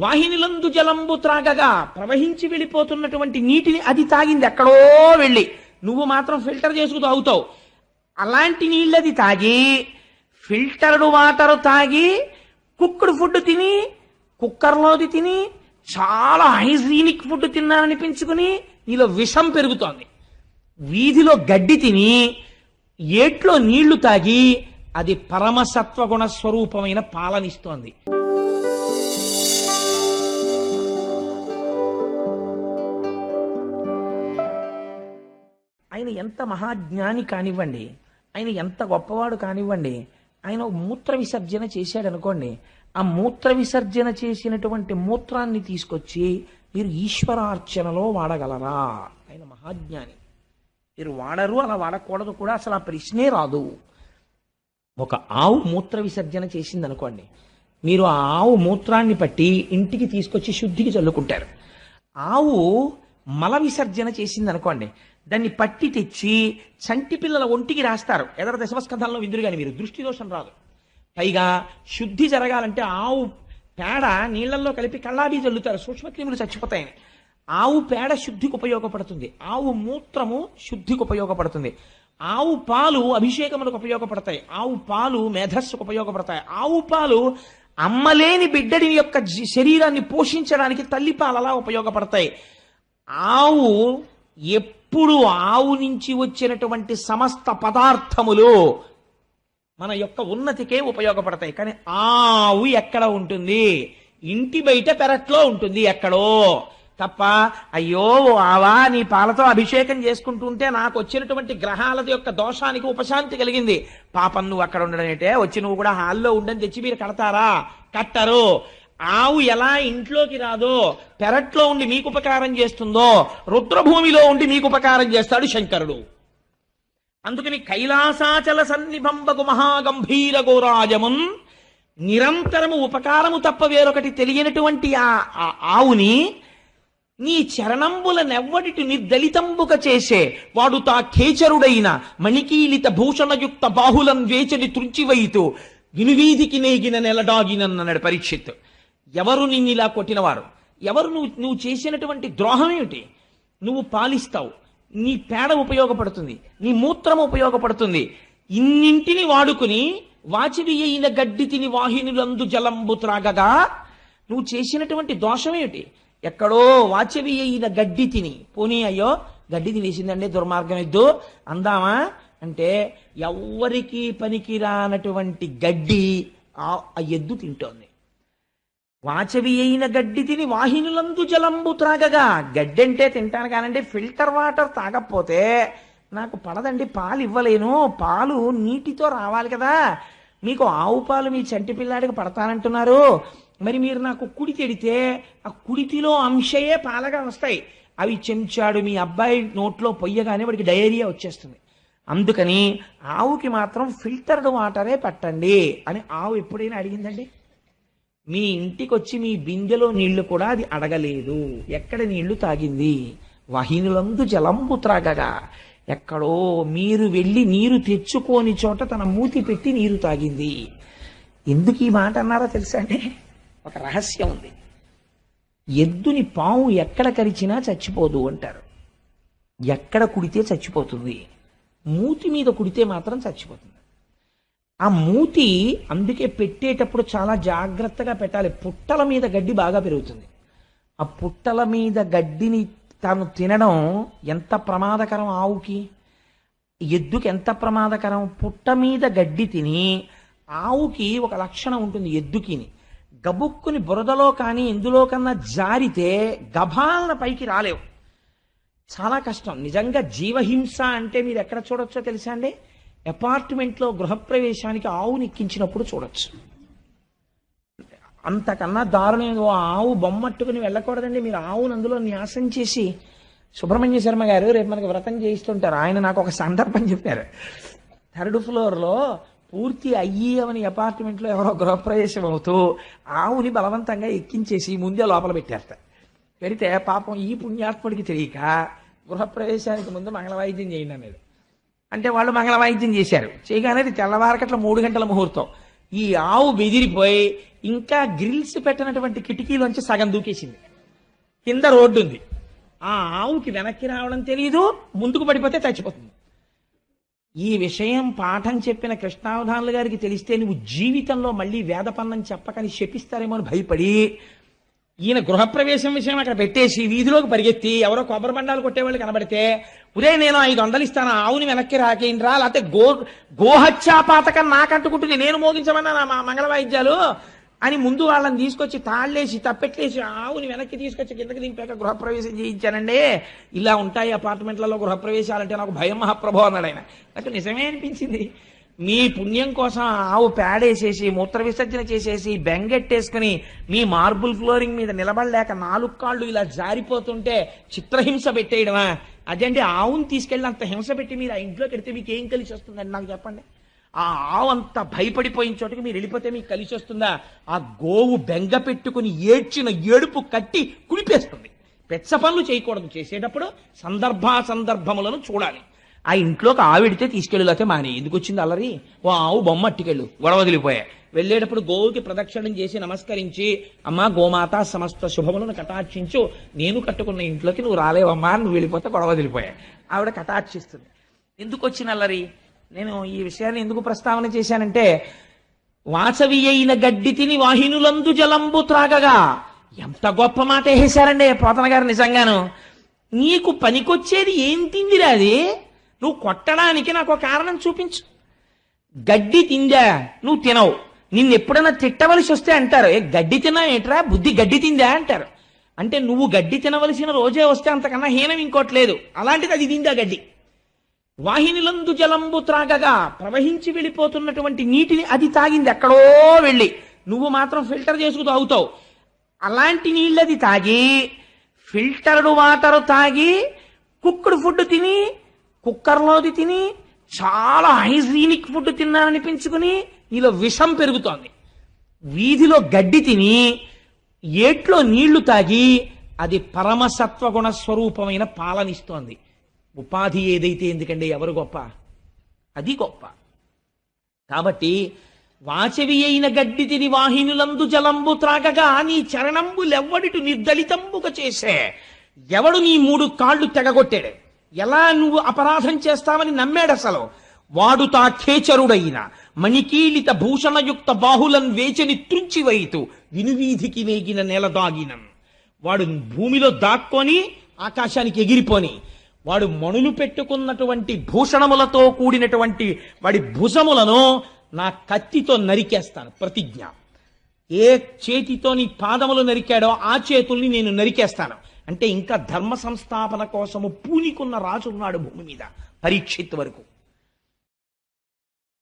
వాహినిలందు జలంబు త్రాగగా ప్రవహించి వెళ్ళిపోతున్నటువంటి నీటిని అది తాగింది ఎక్కడో వెళ్ళి. నువ్వు మాత్రం ఫిల్టర్ చేసుకు తాగుతావు. అలాంటి నీళ్ళది తాగి ఫిల్టర్డ్ వాటర్ తాగి కుక్కుడు ఫుడ్ తిని కుక్కర్లోది తిని చాలా హైజీనిక్ ఫుడ్ తిన్నాననిపించుకుని నీలో విషం పెరుగుతోంది. వీధిలో గడ్డి తిని ఏట్లో నీళ్ళు తాగి అది పరమసత్వగుణ స్వరూపమైన పాలనిస్తోంది. ఆయన ఎంత మహాజ్ఞాని కానివ్వండి ఆయన ఎంత గొప్పవాడు కానివ్వండి ఆయన మూత్ర విసర్జన చేశాడు అనుకోండి ఆ మూత్ర విసర్జన చేసినటువంటి మూత్రాన్ని తీసుకొచ్చి మీరు ఈశ్వరార్చనలో వాడగలరా? ఆయన మహాజ్ఞాని. మీరు వాడరు అలా వాడకూడదు కూడా అసలు ఆ ప్రశ్నే రాదు. ఒక ఆవు మూత్ర విసర్జన చేసింది అనుకోండి మీరు ఆ ఆవు మూత్రాన్ని పట్టి ఇంటికి తీసుకొచ్చి శుద్ధికి చల్లుకుంటారు. ఆవు మల విసర్జన చేసింది అనుకోండి దాన్ని పట్టి తెచ్చి చంటి పిల్లల ఒంటికి రాస్తారు. ఎదర దశమస్కంధాల్లో విందురు కానీ మీరు. దృష్టి దోషం రాదు. పైగా శుద్ధి జరగాలంటే ఆవు పేడ నీళ్ళలో కలిపి కళ్ళాబీ జల్లుతారు. సూక్ష్మక్రిములు చచ్చిపోతాయని. ఆవు పేడ శుద్ధికి ఉపయోగపడుతుంది. ఆవు మూత్రము శుద్ధికి ఉపయోగపడుతుంది. ఆవు పాలు అభిషేకములకు ఉపయోగపడతాయి. ఆవు పాలు మేధస్సుకు ఉపయోగపడతాయి. ఆవు పాలు అమ్మలేని బిడ్డడి యొక్క జీ- శరీరాన్ని పోషించడానికి తల్లి పాలలా ఉపయోగపడతాయి. ఆవు ఎప్పుడు ఆవు నుంచి వచ్చినటువంటి సమస్త పదార్థములు మన యొక్క ఉన్నతికే ఉపయోగపడతాయి. కానీ ఆవు ఎక్కడ ఉంటుంది? ఇంటి బయట పెరట్లో ఉంటుంది ఎక్కడో. తప్ప అయ్యో ఆవా నీ పాలతో అభిషేకం చేసుకుంటుంటే నాకు వచ్చినటువంటి గ్రహాల యొక్క దోషానికి ఉపశాంతి కలిగింది. పాపం నువ్వు అక్కడ ఉండడం ఏంటే? వచ్చి నువ్వు కూడా హాల్లో ఉండని తెచ్చి మీరు కడతారా? కట్టరు. ఆవు ఎలా ఇంట్లోకి రాదో పెరట్లో ఉండి మీకు ఉపకారం చేస్తుందో రుద్రభూమిలో ఉండి మీకు ఉపకారం చేస్తాడు శంకరుడు. అందుకని కైలాసాచల సన్నిభంబకు మహాగంభీర గోరాజమున్ నిరంతరము ఉపకారము తప్ప వేరొకటి తెలియనటువంటి ఆ ఆ ఆవుని నీ చరణంబుల నెవ్వడిటి నిర్దలితంబుక చేసే వాడు తా ఖేచరుడైన మణికీలిత భూషణయుక్త బాహులం వేచని త్రుంచివైతు వినువీధికి నేగిన నెలడాగినన్నాడు పరీక్షిత్ ఎవరు నిన్నిలా కొట్టినవారు? ఎవరు నువ్వు నువ్వు చేసినటువంటి ద్రోహం ఏమిటి? నువ్వు పాలిస్తావు. నీ పేడ ఉపయోగపడుతుంది. నీ మూత్రం ఉపయోగపడుతుంది. ఇన్నింటిని వాడుకుని వాచిడి అయిన గడ్డి తిని వాహినులందు జలంబు త్రాగగా నువ్వు చేసినటువంటి దోషం ఏమిటి? ఎక్కడో వాచవి అయిన గడ్డి తిని. పోనీ అయ్యో గడ్డి తినేసిందండి దుర్మార్గం ఎద్దు అందామా? అంటే ఎవరికి పనికిరానటువంటి గడ్డి ఆ ఆ ఎద్దు తింటోంది. వాచవి అయిన గడ్డి తిని వాహినులందు జలంబు త్రాగగా. గడ్డి అంటే తింటాను కానండి ఫిల్టర్ వాటర్ తాగకపోతే నాకు పడదండి పాలు ఇవ్వలేను. పాలు నీటితో రావాలి కదా. మీకు ఆవు పాలు మీ చంటి పిల్లాడికి పడతానంటున్నారు. మరి మీరు నాకు కుడి తెడితే ఆ కుడితిలో అంశయే పాలగా వస్తాయి. అవి చెంచాడు మీ అబ్బాయి నోట్లో పొయ్యగానే వాడికి డయేరియా వచ్చేస్తుంది. అందుకని ఆవుకి మాత్రం ఫిల్టర్డ్ వాటరే పట్టండి అని ఆవు ఎప్పుడైనా అడిగిందండి? మీ ఇంటికి వచ్చి మీ బిందెలో నీళ్ళు కూడా అది అడగలేదు. ఎక్కడ నీళ్ళు తాగింది? వహినులందు జలంబు త్రాగగా. ఎక్కడో మీరు వెళ్ళి నీరు తెచ్చుకోని చోట తన మూతి పెట్టి నీరు తాగింది. ఎందుకు ఈ మాట అన్నారో తెలుసా అండి? ఒక రహస్యం ఉంది. ఎద్దుని పాము ఎక్కడ కరిచినా చచ్చిపోదు అంటారు. ఎక్కడ కుడితే చచ్చిపోతుంది. మూతి మీద కుడితే మాత్రం చచ్చిపోతుంది. ఆ మూతి అందుకే పెట్టేటప్పుడు చాలా జాగ్రత్తగా పెట్టాలి. పుట్టల మీద గడ్డి బాగా పెరుగుతుంది. ఆ పుట్టల మీద గడ్డిని తాను తినడం ఎంత ప్రమాదకరం ఆవుకి? ఎద్దుకి ఎంత ప్రమాదకరం? పుట్ట మీద గడ్డి తిని ఆవుకి ఒక లక్షణం ఉంటుంది ఎద్దుకిని. గబుక్కుని బురదలో కానీ ఎందులో కన్నా జారితే గభాలన పైకి రాలేవు. చాలా కష్టం. నిజంగా జీవహింస అంటే మీరు ఎక్కడ చూడొచ్చో తెలుసా అండి? అపార్ట్మెంట్లో గృహప్రవేశానికి ఆవుని ఎక్కించినప్పుడు చూడొచ్చు. అంతకన్నా దారుణమైన ఓ ఆవు బొమ్మట్టుకుని వెళ్ళకూడదండి. మీరు ఆవును అందులో న్యాసం చేసి సుబ్రహ్మణ్య శర్మ గారు రేపు మనకి వ్రతం చేయిస్తుంటారు. ఆయన నాకు ఒక సందర్భం చెప్పారు. థర్డ్ ఫ్లోర్లో పూర్తి అయ్యి అవని అపార్ట్మెంట్లో ఎవరో గృహప్రవేశం అవుతూ ఆవుని బలవంతంగా ఎక్కించేసి ముందే లోపల పెట్టారట పెడితే పాపం ఈ పుణ్యాత్ముడికి తెలియక గృహప్రవేశానికి ముందు మంగళవాయిద్యం చేయండి అనేది అంటే వాళ్ళు మంగళవాయిద్యం చేశారు. చేయగానే తెల్లవారకట్ల మూడు గంటల ముహూర్తం. ఈ ఆవు బెదిరిపోయి ఇంకా గ్రిల్స్ పెట్టినటువంటి కిటికీలోంచి సగం దూకేసింది. కింద రోడ్డు ఉంది. ఆ ఆవుకి వెనక్కి రావడం తెలియదు ముందుకు పడిపోతే చచ్చిపోతుంది. ఈ విషయం పాఠం చెప్పిన కృష్ణావధానులు గారికి తెలిస్తే నువ్వు జీవితంలో మళ్ళీ వేదపన్నం చెప్పకని శపిస్తారేమో అని భయపడి ఈయన గృహప్రవేశం విషయం అక్కడ పెట్టేసి వీధిలోకి పరిగెత్తి ఎవరో కొబ్బరి బండాలు కొట్టేవాళ్ళు కనబడితే ఉరే నేను ఐదు వందలు ఇస్తాను? ఆవుని వెనక్కి రాకేంద్రా? లేకపోతే గో గోహత్యాపాతకం నాకంటుకుంటుంది. నేను మోగించమన్నా నా మా మంగళ వాయిద్యాలు? అని ముందు వాళ్ళని తీసుకొచ్చి తాళ్ళేసి తప్పెట్లేసి ఆవుని వెనక్కి తీసుకొచ్చి కిందకి దింపాక గృహప్రవేశం చేయించానండి. ఇలా ఉంటాయి అపార్ట్మెంట్లలో గృహప్రవేశాలంటే నాకు భయం మహాప్రభు అన్నాడు ఆయన. నాకు నిజమే అనిపించింది. మీ పుణ్యం కోసం ఆవు పేడేసేసి మూత్ర విసర్జన చేసేసి బెంగెట్టేసుకుని మీ మార్బుల్ ఫ్లోరింగ్ మీద నిలబడలేక నాలుగు కాళ్ళు ఇలా జారిపోతుంటే చిత్రహింస పెట్టేయడమా? అదండి ఆవుని తీసుకెళ్ళి అంత హింస పెట్టి మీరు ఆ ఇంట్లోకి వెడితే మీకు ఏం కలిసి వస్తుందండి నాకు చెప్పండి? ఆ ఆవు అంత భయపడిపోయిన చోటకి మీరు వెళ్ళిపోతే మీకు కలిసి వస్తుందా? ఆ గోవు బెంగ పెట్టుకుని ఏడ్చిన ఏడుపు కట్టి కుడిపేస్తుంది. పెచ్చ పనులు చేయకూడదు. చేసేటప్పుడు సందర్భా సందర్భములను చూడాలి. ఆ ఇంట్లోకి ఆవిడితే తీసుకెళ్ళితే మాని. ఎందుకు వచ్చింది అల్లరి? ఓ ఆవు బొమ్మ అట్టుకెళ్ళు. గొడవ వదిలిపోయా. వెళ్ళేటప్పుడు గోవుకి ప్రదక్షిణం చేసి నమస్కరించి అమ్మా గోమాత సమస్త శుభములను కటాక్షించు. నేను కట్టుకున్న ఇంట్లోకి నువ్వు రాలేవమ్మా నువ్వు వెళ్ళిపోతే గొడవ వదిలిపోయా. ఆవిడ కటాక్షిస్తుంది. ఎందుకు వచ్చిన అల్లరి? నేను ఈ విషయాన్ని ఎందుకు ప్రస్తావన చేశానంటే వాసవి అయిన గడ్డి తిని వాహినులందు జలంబు త్రాగగా. ఎంత గొప్ప మాట వేసారండి పోతన గారు నిజంగాను. నీకు పనికొచ్చేది ఏం తిందిరా అది? నువ్వు కొట్టడానికి నాకు ఒక కారణం చూపించు. గడ్డి తిందా? నువ్వు తినవు. నిన్ను ఎప్పుడైనా తిట్టవలసి వస్తే అంటారు. ఏ గడ్డి తిన్నా ఏంట్రా? బుద్ధి గడ్డి తిందా అంటారు. అంటే నువ్వు గడ్డి తినవలసిన రోజే వస్తే అంతకన్నా హీనం ఇంకోట్లేదు అలాంటిది అది తిందా గడ్డి? వాహినిలందు జలంబు త్రాగగా ప్రవహించి వెళ్ళిపోతున్నటువంటి నీటిని అది తాగింది ఎక్కడో వెళ్ళి. నువ్వు మాత్రం ఫిల్టర్ చేసుకు తాగుతావు. అలాంటి నీళ్ళది తాగి ఫిల్టర్డ్ వాటర్ తాగి కుక్కుడు ఫుడ్ తిని కుక్కర్లోది తిని చాలా హైజీనిక్ ఫుడ్ తిన్నాననిపించుకుని నీలో విషం పెరుగుతోంది. వీధిలో గడ్డి తిని ఏట్లో నీళ్ళు తాగి అది పరమసత్వగుణ స్వరూపమైన పాలనిస్తోంది. ఉపాధి ఏదైతే ఎందుకండి ఎవరు గొప్ప? అది గొప్ప. కాబట్టి వాచవి అయిన గడ్డి తిని వాహినులందు జలంబు త్రాగగా నీ చరణంబులెవ్వడిటు నిర్దలితంబుగా చేసే? ఎవడు నీ మూడు కాళ్ళు తెగగొట్టాడే? ఎలా నువ్వు అపరాధం చేస్తావని నమ్మాడు అసలు? వాడు తా ఖేచరుడైన మణికీలిత భూషణయుక్త బాహులన్ వేచని త్రుంచివైతు వినువీధికి వేగిన నెల దాగినం. వాడు భూమిలో దాక్కొని ఆకాశానికి ఎగిరిపోని వాడు మణులు పెట్టుకున్నటువంటి భూషణములతో కూడినటువంటి వాడి భుజములను నా కత్తితో నరికేస్తాను. ప్రతిజ్ఞ. ఏ చేతితో నీ పాదములు నరికాడో ఆ చేతుల్ని నేను నరికేస్తాను. అంటే ఇంకా ధర్మ సంస్థాపన కోసము పూనికున్న రాజు ఉన్నాడు భూమి మీద పరీక్షిత్ వరకు.